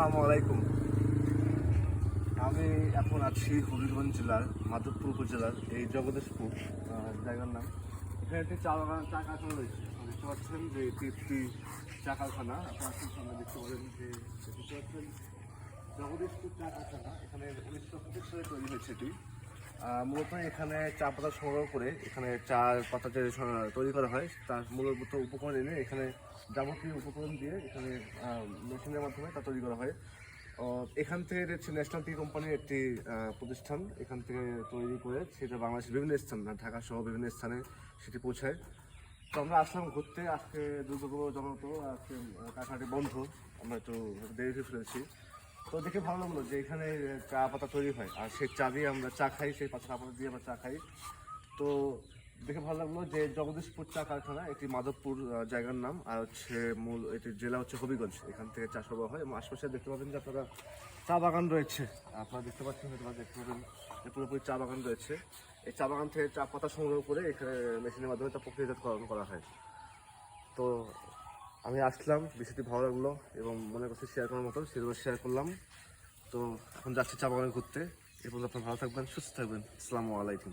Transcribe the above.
আসসালামু আমি এখন আছি হবিগঞ্জ জেলার, মাধবপুর উপজেলার, এই জগদীশপুর জায়গার নাম। এখানে একটি চা বাগান, চা কারখানা রয়েছে। দেখতে পাচ্ছেন যে এটি একটি চা কারখানা। আপনার সামনে দেখতে পারেন যে দেখতে পাচ্ছেন জগদীশপুর চা কারখানা। এখানে উনিশশো পঁচিশ সালে তৈরি হয়েছে এটি। মূলত এখানে চা পাতা সংগ্রহ করে এখানে চা পাতা যে তৈরি করা হয়, তার মূলত উপকরণ এনে এখানে যাবতীয় উপকরণ দিয়ে এখানে মেশিনের মাধ্যমে তা তৈরি করা হয়। এখান থেকে হচ্ছে ন্যাশনাল টি কোম্পানির একটি প্রতিষ্ঠান এখান থেকে তৈরি করে সেটা বাংলাদেশের বিভিন্ন স্থান ঢাকা সহ বিভিন্ন স্থানে সেটি পৌঁছায়। তো আমরা আসলাম ঘুরতে, আজকে দুর্গাপুর জনত আজকে কাকাটি বন্ধ, আমরা একটু দেরি হয়ে ফেলেছি তো দেখে ভালো লাগল যে এখানে চা পাতা তৈরি হয়। আর সেই চা দিয়ে আমরা চা খাই, সেই পাতা পাতা দিয়ে আমরা চা খাই। তো দেখে ভালো লাগল যে জগদীশপুর চা কারখানা এটি মাধবপুর জায়গার নাম। আর হচ্ছে মূল, এটি জেলা হচ্ছে হবিগঞ্জ। এখান থেকে চা সরবরাহ হয়। এবং আশপাশে দেখতে পাবেন যে আপনারা চা বাগান রয়েছে। আপনারা দেখতে পাচ্ছেন, হয়তো দেখতে পাবেন পুরোপুরি চা বাগান রয়েছে। এই চা বাগান থেকে চা পাতা সংগ্রহ করে এখানে মেশিনের মাধ্যমে তা প্রক্রিয়াজাতকরণ করা হয়। তো আমি আসলাম বিষয়টি ভালো লাগল এবং মনে করছি শেয়ার করার মতো, সেগুলো শেয়ার করলাম। তো এখন যাচ্ছি চা বাগানে ঘুরতে। এরপর আপনার ভালো থাকবেন, সুস্থ থাকবেন। আসসালামু আলাইকুম।